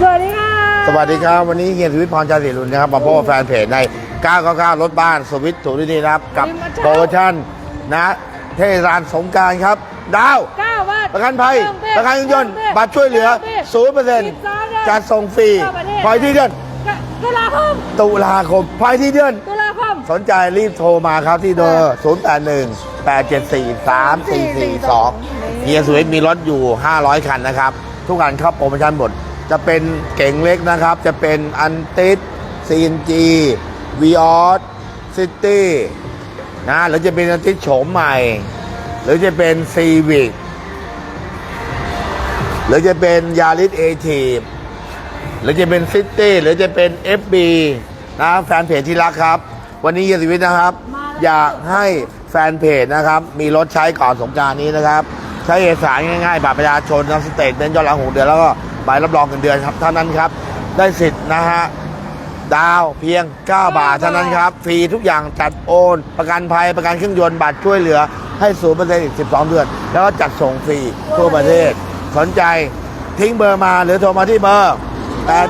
สวัสดีค่ะ สวัสดีครับ วันนี้เฮียสุวิทย์พรชัยศรีรุนนะครับมาพบกับแฟนเพจใน 999 รถบ้านสวิตถูกดีนะครับ กับโปรโมชั่นนะเทศกาลสงกรารครับ ดาว เก้าบาทประกันภัย ประกันยนต์บัตรช่วยเหลือ 0%จัดส่งฟรีภายที่เดือนตุลาคมตุลาคมภายที่เดือน ตุลาคม สนใจรีบโทรมาครับที่เบอร์ 081 874 3442 เฮียสุวิทย์มีรถอยู่ 500 คันนะครับ ทุกคันเข้าโปรโมชั่นหมด จะเป็นเก่งเล็กนะครับ จะเป็นอันติสซีนจีวีออสซิตี้นะหรือจะเป็นอันติสโฉมใหม่ หรือจะเป็นซีวิกหรือจะเป็นยาริสเอทีฟหรือจะเป็นซิตี้หรือจะเป็น FB นะแฟนเพจที่รักครับ วันนี้เฮียสิวิทย์นะครับ อยากให้แฟนเพจนะครับ มีรถใช้ก่อนสงกรารนี้นะครับ ใช้เอกสารง่ายๆบัตรประชาชนนะสเตทเมนต์ย้อนหลังหกเดือนแล้วก็ ใบรับรองเงินเดือนครับเท่านั้นครับ ได้สิทธิ์นะฮะดาวเพียง 9 บาทเท่านั้นครับฟรีทุกอย่างจัดโอน ประกันภัยประกันเครื่องยนต์บัตรช่วยเหลือให้ศูนย์เปอร์เซ็นต์อีก 12 เดือน แล้วก็จัดส่งฟรีทั่วประเทศ สนใจทิ้งเบอร์มาหรือโทรมาที่เบอร์แปด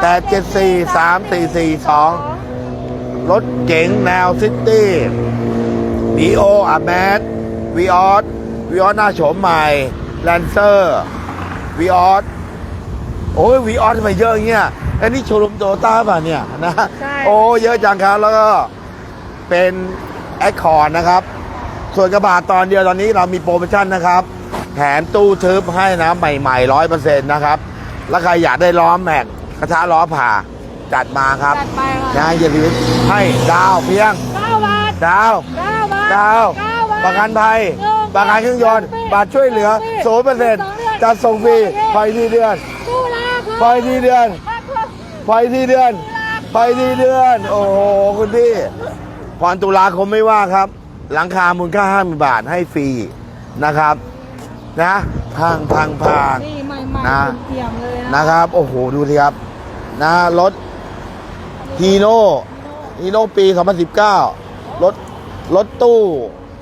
แปดเจ็ดสี่สามสี่สี่สองรถเก๋งแนวซิตี้บีโออาแมสวีออสวีออสหน้าโฉมใหม่แลนเซอร์วีออส โอ้ยวีออสทำไมเยอะอย่างเงี้ยอันนี้โชว์รูมโตต้าป่ะเนี่ยนะใช่ โอ้เยอะจังครับแล้วก็เป็นแอคคอร์ดนะครับ ส่วนกระบะตอนเดียวตอนนี้เรามีโปรโมชั่นนะครับ แถมตู้ทึบให้นะใหม่ๆร้อยเปอร์เซ็นต์นะครับแล้วใครอยากได้ล้อแม็กกระทะล้อผ่าจัดมาครับจัดไปนะค่ะอย่าลืมให้ดาวเพียง เก้าบาทดาว เก้าบาทดาว เก้าบาท ประกันภัยหนึ่งประกันเครื่องยนต์ฟรีบัตรช่วยเหลือฟรีศูนย์เปอร์เซ็นต์สองเดือนจัดส่งฟรีไฟที่เดือนตุลาคม ไฟที่เดือนไฟที่เดือนไฟที่เดือน โอ้โหคุณพี่ผ่อนตุลาคมไม่ว่าครับ หลังคามูลค่าห้าหมื่นบาทให้ฟรีนะครับ นะพังพังพังนี่ใหม่ๆนะเทียมเลยนะนะครับ โอ้โห ดูสิครับ นะรถฮีโน่ฮีโน่ปี 2019 รถรถตู้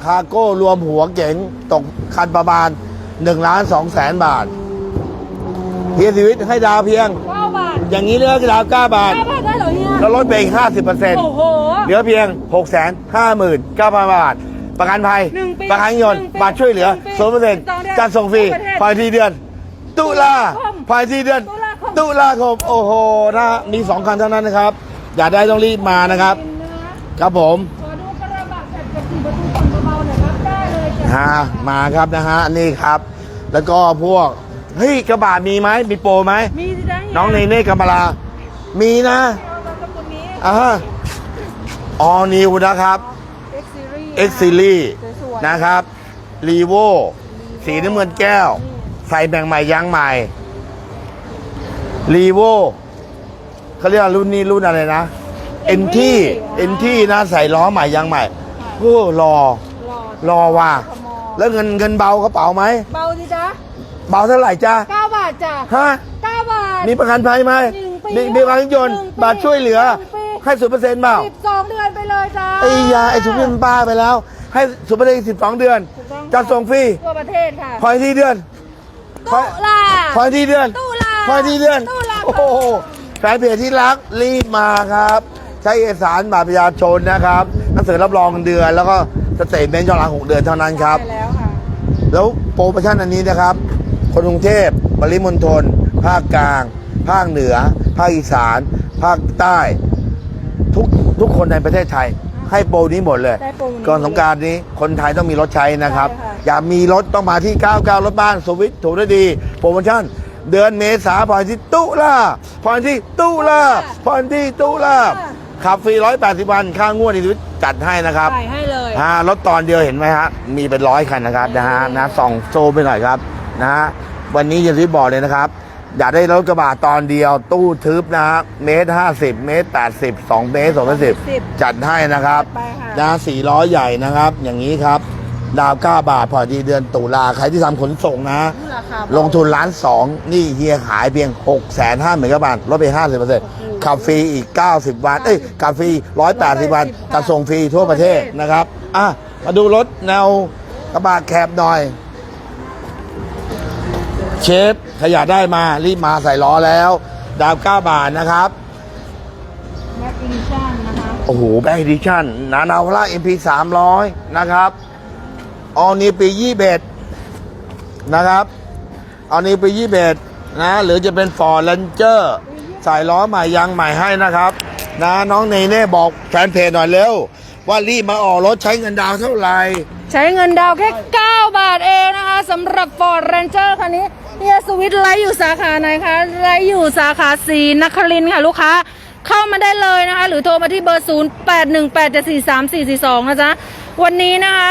คาร์โก้รวมหัวเก๋งตกคันประมาณ1ล้าน2แสนบาท เฮียชีวิตให้ดาวเพียง เก้าบาทอย่างนี้เลือกดาว9บาท เก้าบาทได้เหรอเฮียแล้วลดไปอีก50%โอ้โห เหลือเพียง6 5 9 0 0 0บาท ประกันภัย หนึ่งปีประกันยนต์หนึ่งปีบัตรช่วยเหลือหนึ่งปีศูนย์เปอร์เซ็นต์สองเดือนจัดส่งฟรีทั่วประเทศภายที่เดือน ตุลาตุลาคมภายที่เดือน ตุลาคมตุลาคมโอ้โหนะฮะมี2คันเท่านั้นนะครับ อยากได้ต้องรีบมานะครับครับผมขอดูกระบะแบบกระสีประตูฝั่งเบาๆหน่อยครับได้เลยจ้ะฮะมาครับนะฮะนี่ครับ แล้วก็พวก เฮ้ยกระบะมีไหมมีโปรไหมมีสิจ๊ะฮียน้องเนเน่กัมบาลา มีนะเอานามสกุลนี้อ่าฮะออนิวนะครับ X Series X Series สวยๆนะครับรีโวสีน้ำเงินแก้ว ใส่แบ่งใหม่ยางใหม่รีโวเขาเรียกว่ารุ่นนี้รุ่นอะไรนะเอ็นที่เอ็นที่นะใส่ล้อใหม่ยางใหม่โอ้รอหล่อรอว่ะกมแล้วเงินเงินเบากระเป๋าไหมเบาสิจ๊ะ เบาเท่าไหร่จ้า9บาทจ้ะฮะ9บาท มีประกันภัยไหมหนึ่งปีมีมีประกันยนต์หนึ่งปีบัตรช่วยเหลือ หนึ่งปี ให้ศูนย์เปอร์เซ็นต์เปล่า12เดือนไปเลยจ้า ไอ้ยาไอ้สุนเป็นป้าไปแล้ว ให้ศูนย์เปอร์เซ็นต์สิบสองเดือนถูกต้องจะส่งฟรีทั่วประเทศค่ะพอยที่เดือน ตุลาพอยที่เดือนตุลาพอยที่เดือน ตุลา โอ้โหแฟนเพจที่รักรีบมาครับ ใช้เอกสารบัตรประชาชนนะครับหนังสือรับรองเดือน แล้วก็สเตทเมนต์ย้อนหลังหกเดือนเท่านั้นครับ ใช่แล้วค่ะ แล้วโปรโมชั่นอันนี้นะครับ คนกรุงเทพปริมณฑลภาคกลาง ภาคเหนือ ภาคอีสาน ภาคใต้ ทุกทุกคนในประเทศไทย ให้โปรนี้หมดเลย ได้โปรนี้ก่อนสงกรารนี้คนไทยต้องมีรถใช้นะครับ ใช่ค่ะ อยากมีรถต้องมาที่ 99 รถบ้านสวิตถูกได้ดี โปรโมชั่น เดือนเมษาผ่อนที่ตุลาผ่อนที่ตุลาผ่อนที่ตุลาขับฟรี 180 วัน ค่างวดในชีวิตจัดให้นะครับ ใส่ให้เลย ฮะรถตอนเดียวเห็นไหมฮะ มีเป็นร้อยคันนะครับนะฮะนะส่องโซไปหน่อยครับ นะฮะวันนี้จะรีบบอกเลยนะครับ อยากได้รถกระบะตอนเดียวตู้ทึบนะฮะเมตรห้าสิบเมตรแปดสิบสองเมตรสองเมตรสิบจัดให้นะครับไปค่ะ นะสี่ล้อใหญ่นะครับ อย่างนี้ครับ ดาวเก้าบาทผ่อนทีเดือนตุลาใครที่ทำขนส่งนะราคาลงทุนล้านสองนี่เฮียขายเพียง6กแสนห้าหมื่นกว่าบาทลดไปห้าสิบเปอร์เซ็นต์ขับฟรีอีก 90 วัน เอ้ยขับฟรีร้อยแปดสิบวันจะส่งฟรีทั่วประเทศนะครับ อะ มาดูรถแนวกระบะแคบหน่อย เชฟขยะได้มา รีบมาใส่ล้อแล้ว ดาวเก้าบาทนะครับแม็กอีชั่นนะคะโอ้โหแบงค์ดิชั่นนานาวล่าเอ็มพีสามร้อยนะครับออนีปียี่เบ็ดนะครับออนีปียี่เบ็ดนะหรือจะเป็นฟอร์ r เ n นเจอร์ใส่ล้อใหม่ยางใหม่ให้นะครับ นะน้องเนเน่บอกแฟนเพจหน่อยเร็ว ว่ารีบมาออกรถใช้เงินดาวน์เท่าไหร่ ใช้เงินดาวน์แค่ 9 บาทเองนะคะสำหรับ Ford Ranger คันนี้ เฮียสวิตไลท์อยู่สาขาไหนคะไลท์อยู่สาขาสีนครินค่ะลูกค้า เข้ามาได้เลยนะคะ หรือโทรมาที่เบอร์ 0 8 1 8 7 4 3 4 4 2 นะจ๊ะ วันนี้นะคะ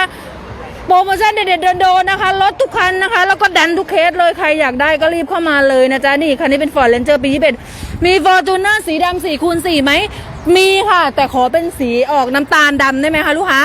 โปรโมชั่นเด็ดๆโดนๆนะคะรถทุกคันนะคะ แล้วก็ดันทุกเคสเลยใครอยากได้ก็รีบเข้ามาเลยนะจ๊ะ นี่คันนี้เป็น Ford Ranger ปี21มี Fortuner สีดำ4คูณ4ไหม มีค่ะ แต่ขอเป็นสีออกน้ำตาลดำได้ไหมคะลูกค้า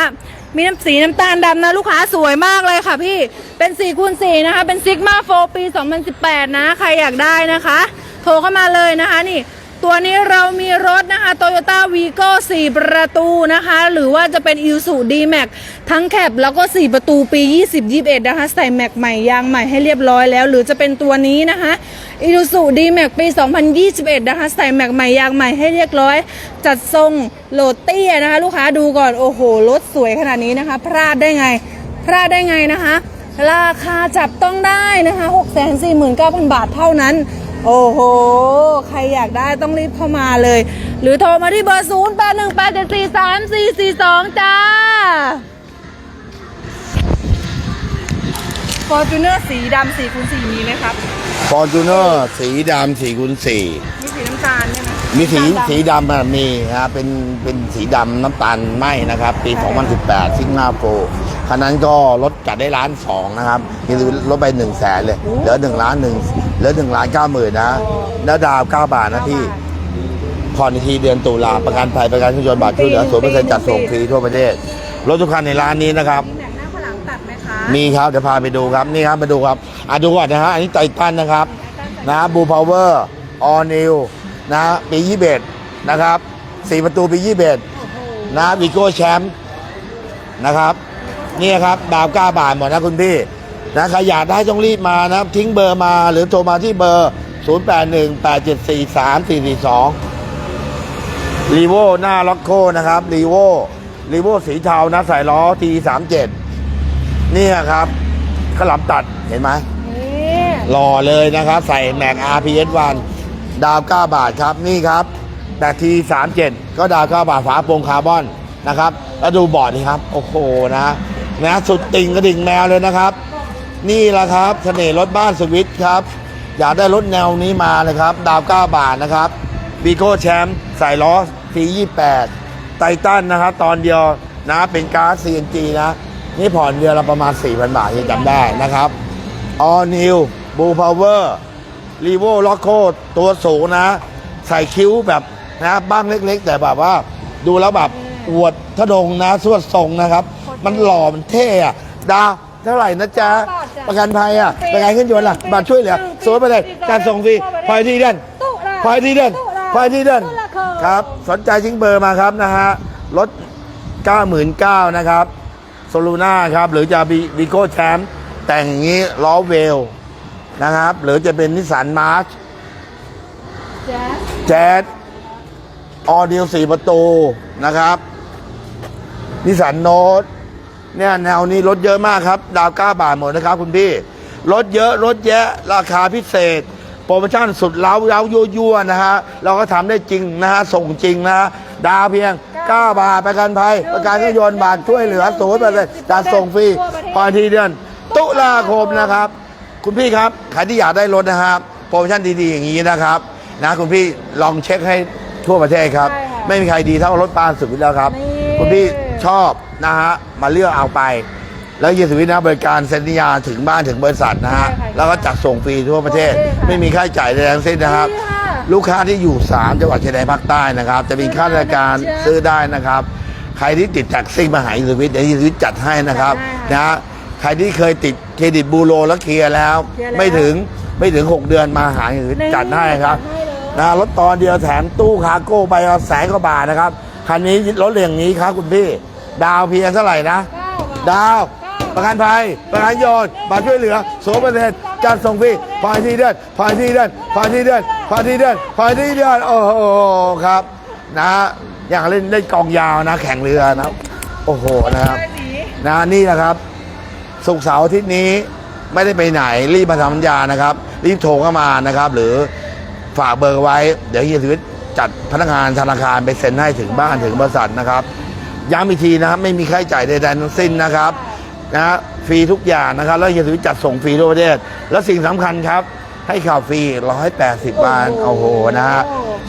มีน้ำสีน้ำตาลดำนะลูกค้าสวยมากเลยค่ะพี่ เป็น4คูณ4นะคะ เป็นซิกมาโฟปี 2018 นะ ใครอยากได้นะคะ โทรเข้ามาเลยนะคะนี่ ตัวนี้เรามีรถนะคะ Toyota Vigo 4 ประตูนะคะ หรือว่าจะเป็น i s u D-Max ทั้งแคปแล้วก็ 4 ประตูปี 2021 นะคะ ใส่แม็กใหม่ยางใหม่ให้เรียบร้อยแล้ว หรือจะเป็นตัวนี้นะคะ i s u D-Max ปี 2021 นะคะ ใส่แม็กใหม่ยางใหม่ให้เรียบร้อย จัดทรงโหลดเตี้ยนะคะ ลูกค้าดูก่อนโอ้โหรถสวยขนาดนี้นะคะ พลาดได้ไง พลาดได้ไงนะคะ ราคาจับต้องได้นะคะ 649,000 บาทเท่านั้น โอ้โห ใครอยากได้ต้องรีบเข้ามาเลย หรือโทรมาที่เบอร์ 0 8 1 8 7 4 3 4 4 2 จ้าฟอร์จูเนอร์สีดำ4คูณ4มีไหมครับ ฟอร์จูเนอร์สีดำสี่คูณสี่มีสีน้ำตาลใช่ไห มมีสีน้ำตาลสีดำอะมีนะครับเป็นเป็นสีดำน้ำตาลไหมนะครับ ปี 2018 ซิงนาโปรคันนั้นก็ลดจัดได้ล้านสองนะครับนี่ลดไป1นึ่งแสนเลยเหลือหนึ่งล้านหนึ่งเหลือหนึ่งล้านเก้าหมื่นนะแล้วดาวเก้าบาทนะพี่ผ่อนอีกทีเดือนตุลาประกันภัยประกันเครื่องยนต์บาทช่วยเหลือศูนย์เปอร์เซ็นต์จัดส่งฟรีทั่วประเทศ รถทุกคันในร้านนี้นะครับ มีแม็กหน้าข้างหลังตัดไหมคะมีครับเดี๋ยวพาไปดูครับนี่ครับมาดูครับอะดูก่อนนะฮะอันนี้ไททันนะครับนะบูพาวเวอร์ออนิว นะปียี่เบนะครับสี่ประตูปียี่เบนะวิโก้แชมป์นะครับนี่ครับดาวก้าบาทหมดนะคุณพี่นะใครอยากได้ต้องรีบมานะทิ้งเบอร์มาหรือโทรมาที่เบอร์ 0 8 1 8 7 4 3 4 4 2รีโวหน้าล็อกโคนะครับรีโวรีโวสีเทานะใส่ล้อที37นี่ครับขลับตัดเห็นไหมนี่หล่อเลยนะครับ ใส่แม็ก RPS 1 ดาว 9 บาทครับนี่ครับแต่ที37 ก็ดาว 9 บาทฝาโปรงคาร์บอนนะครับแล้วดูบอร์ดนี่ครับ โอ้โหนะนะสุดติ่งกระดิ่งแมวเลยนะครับ นี่แหละครับเสน่ห์รถบ้านสวิตครับ อยากได้รถแนวนี้มาเลยครับ ดาว 9 บาทนะครับบีโก้แชมป์ใส่ล้อที28 ไททันนะครับ ตอนเดียวนะเป็นการ์ด CNG นะ นี่ผ่อนเดือนละประมาณ 4,000 บาทยังจำได้นะครับ All New Blue Power r e v o l o c o ตัวสูงนะ ใส่คิ้วแบบนะบ้างเล็ก ๆ แต่แบบว่า ดูแล้วแบบอวดทะดงนะสวดทรงนะครับ มันหล่อมันเท่อะดาวเท่าไหร่นะจ๊ะ ประกันภัยอะประกันขึ้นยนต์ล่ะบัตรช่วยเหลือสวยไปเลยการส่งฟรีพอยที่เด่นตุ๊ละพอยที่เด่นตุ๊ละพอยที่เด่นตุ๊ละเขินครับ สนใจทิ้งเบอร์มาครับนะฮะรถ 99,000นะครับโซลูน่าครับ หรือจะบีบีโก้แชมป์แต่งอย่างนี้ล้อเวล นะครับ หรือจะเป็นนิสสันมาร์ชแจ๊สแจ๊ดออเดียสี่ประตูนะครับนิสสันโนตเนี่ยแนวนี้รถเยอะมากครับ ดาวเก้าบาทหมดนะครับคุณพี่ รถเยอะ รถแยะ ราคาพิเศษ โปรโมชั่นสุดเล้าเย้ายั่วๆนะฮะ เราก็ทำได้จริงนะฮะ ส่งจริงนะฮะดาวเพียง 9 บาท ประกันภัย ประกันเครื่องยนต์บาทช่วยเหลือศูนย์ไปเลยการส่งฟรีพอทีเดือน ตุลาคมนะครับ คุณพี่ครับใครที่อยากได้รถนะครับโปรโมชั่นดีๆอย่างนี้นะครับนะคุณพี่ลองเช็คให้ทั่วประเทศครับ ใช่ค่ะไม่มีใครดีเท่ารถปานสุดแล้วครับ นี่ คุณพี่ชอบนะฮะมาเลือกเอาไป แล้วเยสุวิทย์นะบริการเซ็นสัญญาถึงบ้านถึงบริษัทนะฮะใช่ค่ะแล้วก็จัดส่งฟรีทั่วประเทศโอเคค่ะ ไม่มีค่าใช้จ่ายใดทั้งสิ้นนะครับดีค่ะ ลูกค้าที่อยู่ 3 จังหวัดชายแดนภาคใต้นะครับ จะมีค่าราชการเชิญซื้อได้นะครับ ใครที่ติดแท็กซี่มาหาอิสวิทย์เดี๋ยวอิสวิทย์จัดให้นะครับจัดให้นะฮะ ใครที่เคยติดเครดิตบูโรแล้วเคลียร์แล้ว เคลียร์แล้ว ไม่ถึงไม่ถึง 6 เดือนมาหาอิสวิทย์จัดให้ครับจัดให้เลยนะรถตอนเดียวแถมตู้คาร์โก้ไปเอาแสนกว่าบาทนะครับ คันนี้รถเรื่องนี้ครับคุณพี่ ดาวเพียงเท่าไหร่นะเก้าบาทดาวเก้าประกันภัย ประกันยนต์มาช่วยเหลือศูนย์เปอร์เซ็นต์การส่งฟรีผ่านที่เดือนผ่านที่เดือนผ่านที่เดือนผ่านที่เดือนผ่านที่เดือนโอ้โหครับ นะ อย่างเล่นเล่นกองยาวนะ แข่งเรือนะ โอ้โหนะครับ นะนี่นะครับ สุกร์เสาร์อาทิตย์นี้ไม่ได้ไปไหนรีบมาทำสัญญานะครับ รีบโทรเข้ามานะครับ หรือฝากเบอร์ไว้ เดี๋ยวเฮียชีวิตจัดพนักงานธนาคารไปเซ็นให้ถึงบ้านถึงบริษัทนะครับย้ำอีกทีนะครับไม่มีค่าใช้จ่ายใดๆทั้งสิ้นนะครับนะฮะฟรีทุกอย่างนะครับ แล้วเฮียชีวิตจัดส่งฟรีทั่วประเทศ และสิ่งสำคัญครับ ให้ข่าวฟรี 180 บาทโอ้โหนะฮะ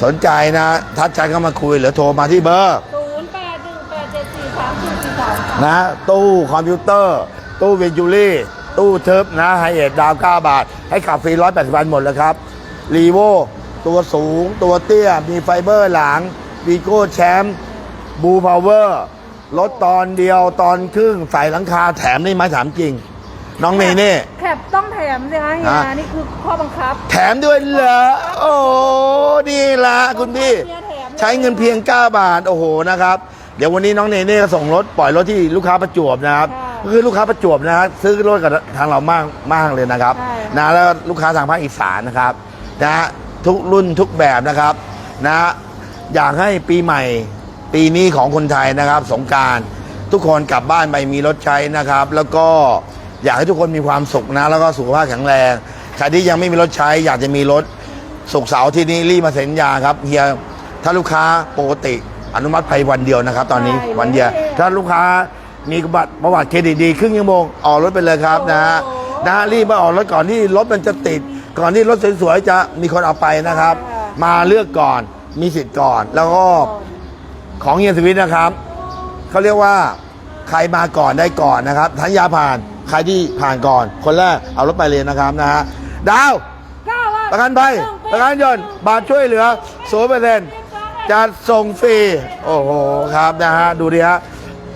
สนใจนะ ทักใจเข้ามาคุยหรือโทรมาที่เบอร์ศูนย์แปดหนึ่งแปดเจ็ดสี่สามสี่สี่สามค่ะนะตู้คอมพิวเตอร์ ตู้เวนจูรี่ ตู้เทิร์ฟนะไฮเอทดาว 9 บาท ให้ขับฟรี 180วันหมดเลยครับรีโวตัวสูง ตัวเตี้ย มีไฟเบอร์หลังวีโก้แชมป์บูพาวเวอร์รถตอนเดียวตอนครึ่งใส่หลังคาแถมนี่ไหมถามจริง น้องเนเน่แคปต้องแถมสิคะเฮียอะนี่คือข้อบังคับ แถมด้วยเหรอโอ้นี่ละคุณพี่เนี่ยแถมเลยใช้เงินเพียง 9 บาท โอ้โหนะครับ เดี๋ยววันนี้น้องเนเน่ก็ส่งรถปล่อยรถที่ลูกค้าประจวบนะครับ ค่ะก็คือลูกค้าประจวบนะครับซื้อรถกับทางเรามากมากเลยนะครับใช่นะแล้วลูกค้าทางภาคอีสานนะครับนะทุกรุ่นทุกแบบนะครับนะอยากให้ปีใหม่ปีนี้ของคนไทยนะครับสงกรารทุกคนกลับบ้านไปมีรถใช้นะครับ แล้วก็อยากให้ทุกคนมีความสุขนะ แล้วก็สุขภาพแข็งแรงใครที่ยังไม่มีรถใช้ อยากจะมีรถ สุกร์เสาร์ที่นี้รีบมาเซ็นสัญญาครับเฮียถ้าลูกค้าปกติอนุมัติภายวันเดียวนะครับ ตอนนี้ใช่วันเดียวถ้าลูกค้า มีบัตรประวัติเครดิตดีครึ่งชั่วโมงออกรถไปเลยครับนะฮะโอ้โหนะฮะรีบมาออกรถก่อนที่รถมันจะติด ก่อนที่รถสวยๆจะมีคนเอาไปนะครับใช่ค่ะมาเลือกก่อนมีสิทธิ์ก่อน แล้วก็ของเฮียสวิทนะครับเขาเรียกว่าใครมาก่อนได้ก่อนนะครับทันยาผ่านใครที่ผ่านก่อน คนแรกเอารถไปเลยนะครับนะฮะดาวเก้าว่าประกันภัยประกันยนต์บาทช่วยเหลือศูนย์เปอร์เซ็นต์จัดส่งฟรีโอ้โหครับนะฮะดูดิฮะ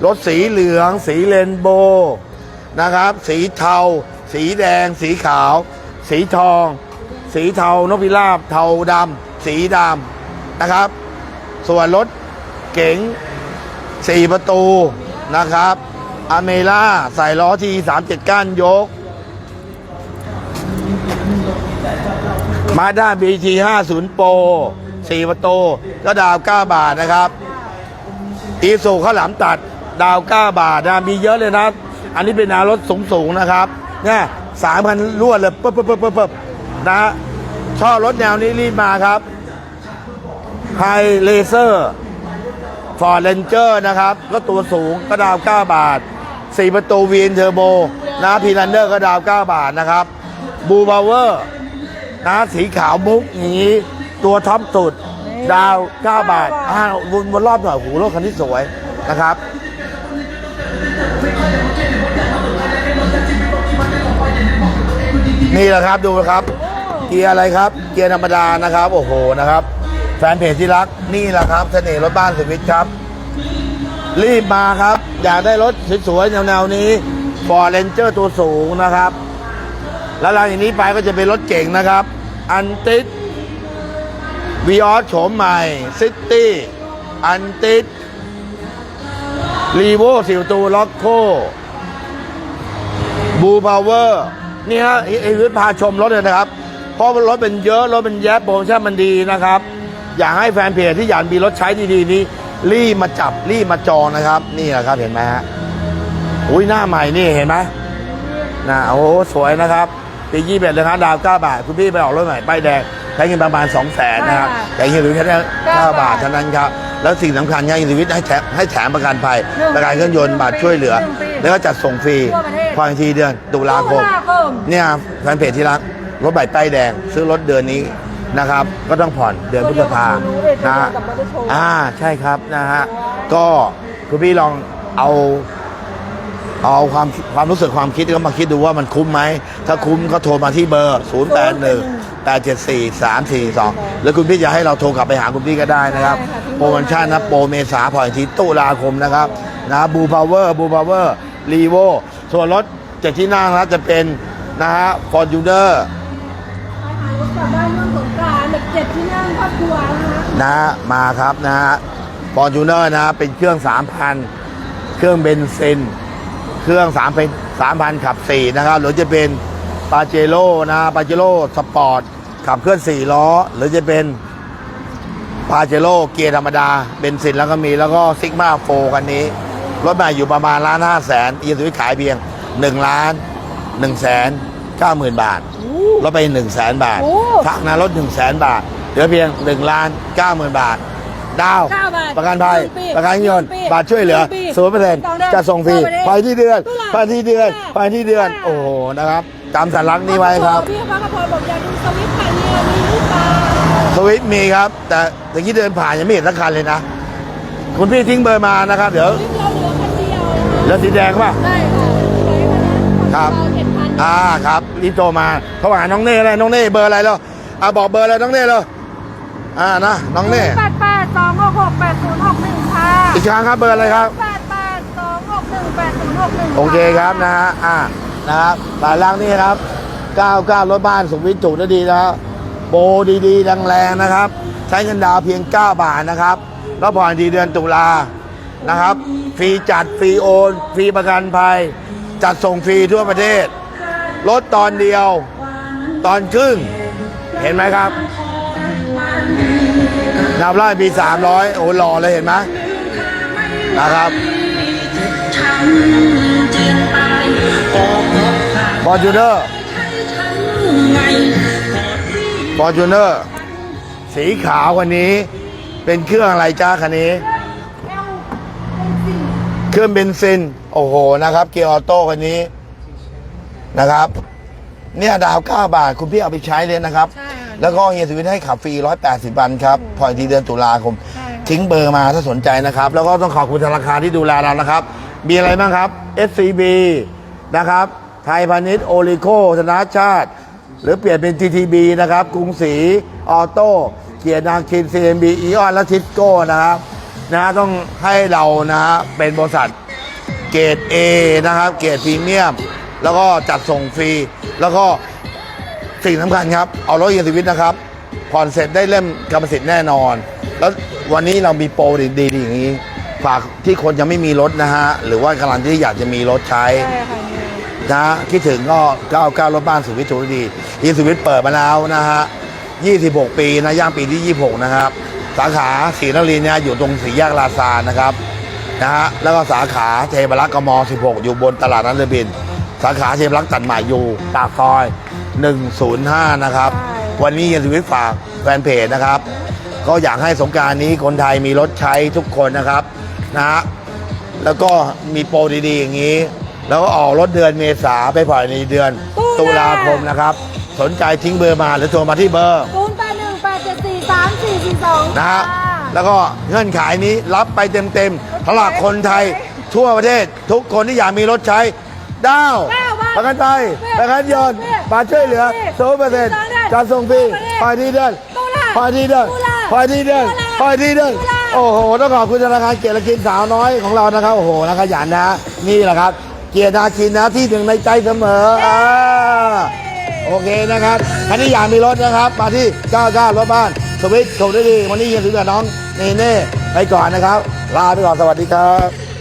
รถสีเหลือง สีเรนโบว์นะครับ สีเทา สีแดง สีขาว สีทอง สีเทานกพิราบเทาดำสีดำนะครับ ส่วนรถเก๋งสี่ประตูนะครับอเมล่าใส่ล้อที37 ก้านยก มาด้า BT 50 Pro 4ประตูก็ดาว 9 บาทนะครับ อีสูข้าวหลามตัด ดาว9บาทนะมีเยอะเลยนะ อันนี้เป็นนารถสูงๆนะครับเนี่ยสามพันรวดเลยปึ๊บปึ๊บปึ๊บปึ๊บนะชอบรถแนวนี้รีบมาครับไฮเลเซอร์ฟอร์ดเรนเจอร์นะครับก็ตัวสูงก็ดาว9บาท4ประตูวีนเทอร์โบนะพีลันเดอร์ก็ดาว9บาทนะครับบูบาวเวอร์นะสีขาวมุกอย่างนี้ ตัวท็อปสุด ดาว 9 บาทอ่าวนวนรอบหน่อยโหรถคันนี้สวยนะครับ นี่แหละครับดูนะครับ เกียร์อะไรครับ เกียร์ธรรมดานะครับ โอ้โหนะครับ แฟนเพจที่รักนี่แหละครับเสน่ห์รถบ้านสวิตครับ รีบมาครับ อยากได้รถสวยๆแนวๆนี้ Ford Ranger ตัวสูงนะครับ แล้วหลังจากนี้ไปก็จะเป็นรถเก่งนะครับ อันติดวีออสโฉมใหม่ซิตี้อันติดรีโวสิวตูล็อกโคบูพาวเวอร์ นี่ฮะไอ้ไอ้วิทย์พาชมรถเลยนะครับ เพราะว่ารถเป็นเยอะรถเป็นแยบโปรโมชั่นมันดีนะครับ อยากให้แฟนเพจที่อยากมีรถใช้ดีๆนี้ รีบมาจับรีบมาจองนะครับ นี่แหละครับเห็นไหมฮะอุ้ยหน้าใหม่นี่เห็นไหมนะโอ้โหสวยนะครับปียี่เบ็ดเลยครับดาวเก้าบาท คุณพี่ไปออกรถใหม่ป้ายแดงใช้เงินประมาณ2องแสนนะครับใช่ค่ะแต่เงินเหลือแค่เก้าเก้าบาบาททเท่านั้นครับแล้วสิ่งสำคัญเนี่ยอินทวิทย์ให้แถมให้แถมประกันภัยหนึ่งประกันเครื่องยนต์บาทช่วยเหลือหนึ่งปีแล้วก็จัดส่งฟรี ทั่วประเทศพออีกทีเดือนตุลาคม ตุลาคม เนี่ยแฟนเพจที่รักรถใบป้ายแดง ซื้อรถเดือนนี้นะครับ ก็ต้องผ่อนเดือนพฤษภานะฮะอ่าใช่ครับนะฮะก็คุณพี่ลองเอาเอาความความรู้สึกความคิดก็มาคิดดูว่ามันคุ้มไหม ถ้าคุ้มก็โทรมาที่เบอร์ 0 8 1 8 7 4 3 4 2 แล้วคุณพี่จะให้เราโทรกลับไปหาคุณพี่ก็ได้นะครับได้ค่ะโปรโมชั่นนะ โปรเมษาผ่อนทีตุลาคมนะครับ นะบูพาวเวอร์บูพาวเวอร์รีโว ส่วนรถเจ็ดที่นั่งนะจะเป็นนะฮะฟอร์จูเนอร์ไปหารถกลับบ้านเมื่อสงกรานต์แบบเจ็ดที่นั่งครอบครัวนะคะนะฮะมาครับนะฮะฟอร์จูเนอร์นะฮะเป็นเครื่อง 3,000 เครื่องเบนซิน เครื่อง3เป็น3,000 ขับ 4 นะครับ หรือจะเป็นปาเจโร่นะปาเจโร่สปอร์ตขับเคลื่อน 4 ล้อ หรือจะเป็นปาเจโร่เกียร์ธรรมดาเบนซินแล้วก็มีแล้วก็ซิกมาโฟกันนี้ รถใหม่อยู่ประมาณล้านห้าแสนอีซูขายเพียง1ล้าน1แสน9หมื่นบาทลดไป1 0 0 0 0แสนบาทโอ้พักนะลด1 0 0 0 0แสนบาทเหลือเพียง1ล้าน9หมื่นบาทดาวเก้าบาทประกันภัยหนึ่งปีประกันยนต์หนึ่งปีบาทช่วยเหลือหนึ่งปีศูนย์เปอร์เซ็นต์สองเดือนจะส่งฟรีต่อไปเลยภายที่เดือนตุลาภายที่เดือนตุลาภายที่เดือนตุลาโอ้โห นะครับจำสัญลักษณ์นี้ไว้ครับ พี่พักพรบอกอยากดูสวิตช์ไพเนียร์มีหรือเปล่าสวิตช์มีครับ แต่ตะกี้เดินผ่านยังไม่เห็นสักคันเลยนะ คุณพี่ทิ้งเบอร์มานะครับ เดี๋ยว แล้วสีแดงป่ะได้ค่ะไว้วันนั้นครับเราเจ็ดพันอ่าครับรีบโทรมาเขาหาน้องเน่อะไรน้องเน่เบอร์อะไรแล้วอ่าบอกเบอร์อะไรน้องเน่เลยอ่านะน้องเน่แปดแปดสองหกหกแปดศูนย์หกหนึ่งค่ะอีกครั้งครับเบอร์อะไรครับแปดแปดสองหกหนึ่งแปดศูนย์หกหนึ่งโอเคครับนะฮะอ่านะครับบานล่างนี่ครับ99รถบ้านสุขวิทจุได้ดีนะครับโปรดีๆแรงๆนะครับ ใช้เงินดาวน์เพียง 9 บาทนะครับแล้วผ่อนดีเดือนตุลา นะครับ ฟรีจัดฟรีโอน ฟรีประกันภัย จัดส่งฟรีทั่วประเทศ รถตอนเดียว ตอนครึ่ง เห็นไหมครับนับไล่ปี300โอ้หล่อเลยเห็นไหมนะครับฟอร์จูเนอร์ฟอร์จูเนอร์สีขาวคันนี้ เป็นเครื่องอะไรจ้าคันนี้ เครื่องเบนซิน โอ้โหนะครับ เกียร์ออโต้คันนี้นะครับ เนี่ยดาว 9 บาท คุณพี่เอาไปใช้เลยนะครับ ใช่ค่ะแล้วก็เฮียสวิทให้ขับฟรี 180 วันครับผ่อนทีเดือนตุลาคม ใช่ค่ะ ทิ้งเบอร์มาถ้าสนใจนะครับ แล้วก็ต้องขอบคุณธนาคารที่ดูแลเรานะครับ มีอะไรบ้างครับ SCB นะครับ ไทยพาณิชย์โอลิโคธนาชาติ หรือเปลี่ยนเป็น TTB นะครับ กรุงศรีออโต้เกียรตินาคิน CMB อีออนและทิสโก้นะครับ นะฮะต้องให้เรานะฮะเป็นบริษัทเกรด A นะครับ เกรดพรีเมียม แล้วก็จัดส่งฟรี แล้วก็สิ่งสำคัญครับ เอารถเยียชีวิตนะครับ ผ่อนเสร็จได้เล่มกรรมสิทธิ์แน่นอน แล้ววันนี้เรามีโปรดีๆอย่างนี้ ฝากที่คนยังไม่มีรถนะฮะ หรือว่ากำลังที่อยากจะมีรถใช้ ใช่ค่ะนะฮะคิดถึงก็99รถบ้านสุวิทย์ธุรดียีสุวิทย์เปิดมาแล้วนะฮะ 26 ปีนะย่างปีที่ 26 นะครับ สาขาศรีนครินทร์เนี่ยอยู่ตรงสี่แยกลาซานนะครับนะฮะแล้วก็สาขาเทพรักษ์กม16 อยู่บนตลาดนัดเรือบิน สาขาเทพรักษ์ตัดใหม่อยู่ปากซอย 105 นะครับ วันนี้ยีสุวิทย์ฝากแฟนเพจนะครับ ก็อยากให้สงกรารนี้คนไทยมีรถใช้ทุกคนนะครับนะฮะแล้วก็มีโปรดีๆอย่างนี้ แล้วก็ออกรถเดือนเมษาไปผ่อนในเดือนตุลาคมนะครับ สนใจทิ้งเบอร์มาหรือโทรมาที่เบอร์ศู สามสี่สี่สองนะฮะแล้วก็เงื่อนไขนี้รับไปเต็มๆสำหรับคนไทยทั่วประเทศ ทุกคนที่อยากมีรถใช้ดาวประกันภัยประกันยนต์มาช่วยเหลือศูนย์เปอร์เซ็นต์จัดส่งฟรีภายที่เดือนตุลาพอดีเดินพอดีเดินพอดีเดินโอ้โหต้องขอบคุณธนาคารเกียรติกินสาวน้อยของเรานะครับโอ้โหนะขยันนะนี่แหละครับ เกียรตินาคินนะที่หนึ่งในใจเสมออ่าโอเคนะครับคันนี้อยากมีรถนะครับ มาที่99รถบ้าน สวิตช์โชว์ได้ดีวันนี้ยังถือกับน้องเนเน่ไปก่อนนะครับ ลาไปก่อนสวัสดีครับ